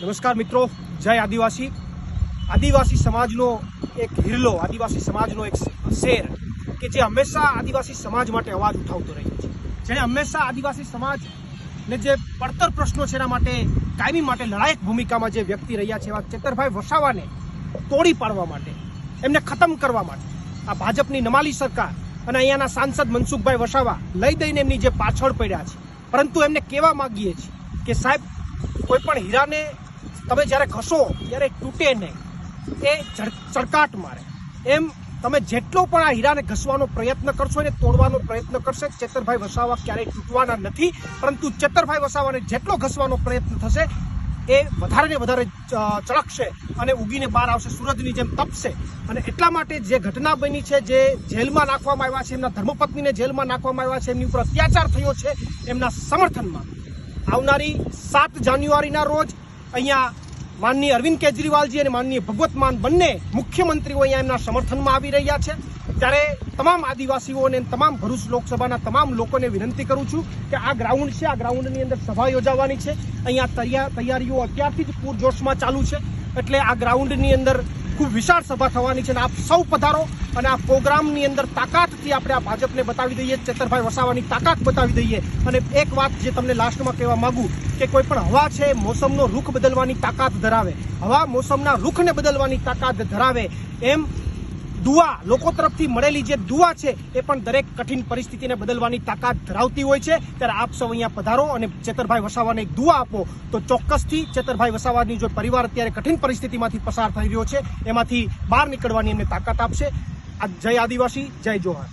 નમસ્કાર મિત્રો, જય આદિવાસી. આદિવાસી સમાજનો એક હિરલો, આદિવાસી સમાજનો એક શેર કે જે હંમેશા આદિવાસી સમાજ માટે અવાજ ઉઠાવતો રહ્યો છે. જેણે હંમેશા આદિવાસી સમાજને જે પડતર પ્રશ્નો છે એના માટે, કાયમી માટે લડાયક ભૂમિકામાં જે વ્યક્તિ રહ્યા છે એવા ચેતરભાઈ વસાવાને તોડી પાડવા માટે, એમને ખતમ કરવા માટે, આ ભાજપની નમાલી સરકાર અને અહીંયાના સાંસદ મનસુખભાઈ વસાવા લઈ દઈને એમની જે પાછળ પડ્યા છે. પરંતુ એમને કહેવા માગીએ છીએ કે સાહેબ, કોઈ પણ હીરાને તમે જ્યારે ઘસો, ત્યારે તૂટે નહીં. એ ચડકાટ મારે. એમ તમે જેટલો પણ આ હીરાને ઘસવાનો પ્રયત્ન કરશો એને તોડવાનો પ્રયત્ન કરશે, ચેતરભાઈ વસાવા ક્યારેય તૂટવાના નથી, પરંતુ ચેતરભાઈ વસાવાને જેટલો ઘસવાનો પ્રયત્ન થશે, એ વધારે ને વધારે ચળકશે અને ઉગીને બહાર આવશે, સૂરજની જેમ તપશે. અને એટલા માટે જે ઘટના બની છે, જે જેલમાં નાખવામાં આવ્યા છે, એમના ધર્મપત્નીને જેલમાં નાખવામાં આવ્યા છે, એમની ઉપર અત્યાચાર થયો છે, એમના સમર્થનમાં આવનારી સાત જાન્યુઆરીના રોજ અહીંયા માનનીય અરવિંદ કેજરીવાલજી અને માનનીય ભગવત માન બંને મુખ્યમંત્રીઓ અહીંયા એમના સમર્થનમાં આવી રહ્યા છે. ત્યારે તમામ આદિવાસીઓને અને તમામ ભરૂચ લોકસભાના તમામ લોકોને વિનંતી કરું છું કે આ ગ્રાઉન્ડ છે, આ ગ્રાઉન્ડની અંદર સભા યોજાવાની છે. અહીંયા તૈયાર તૈયારીઓ અત્યારથી જ પૂરજોશમાં ચાલુ છે. એટલે આ ગ્રાઉન્ડની અંદર ખૂબ વિશાળ સભા થવાની છે અને આપ સૌ પધારો અને આ પ્રોગ્રામની અંદર તાકાતથી આપણે આ ભાજપને બતાવી દઈએ, ચેતરભાઈ વસાવાની તાકાત બતાવી દઈએ. અને એક વાત જે તમને લાસ્ટમાં કહેવા માંગુ કે કોઈ પણ હવા છે, મોસમનો રૂખ બદલવાની તાકાત ધરાવે. હવા મોસમના રૂખને બદલવાની તાકાત ધરાવે. એમ દુઆ લોકો તરફથી મળેલી જે દુઆ છે એ પણ દરેક કઠિન પરિસ્થિતિને બદલવાની તાકાત ધરાવતી હોય છે. ત્યારે આપ સૌ અહીંયા પધારો અને ચેતરભાઈ વસાવાને એક દુઆ આપો. તો ચોક્કસથી ચેતરભાઈ વસાવાની જો પરિવાર અત્યારે કઠિન પરિસ્થિતિમાંથી પસાર થઈ રહ્યો છે, એમાંથી બહાર નીકળવાની એમને તાકાત આપશે. આ જય આદિવાસી, જય જોહાર.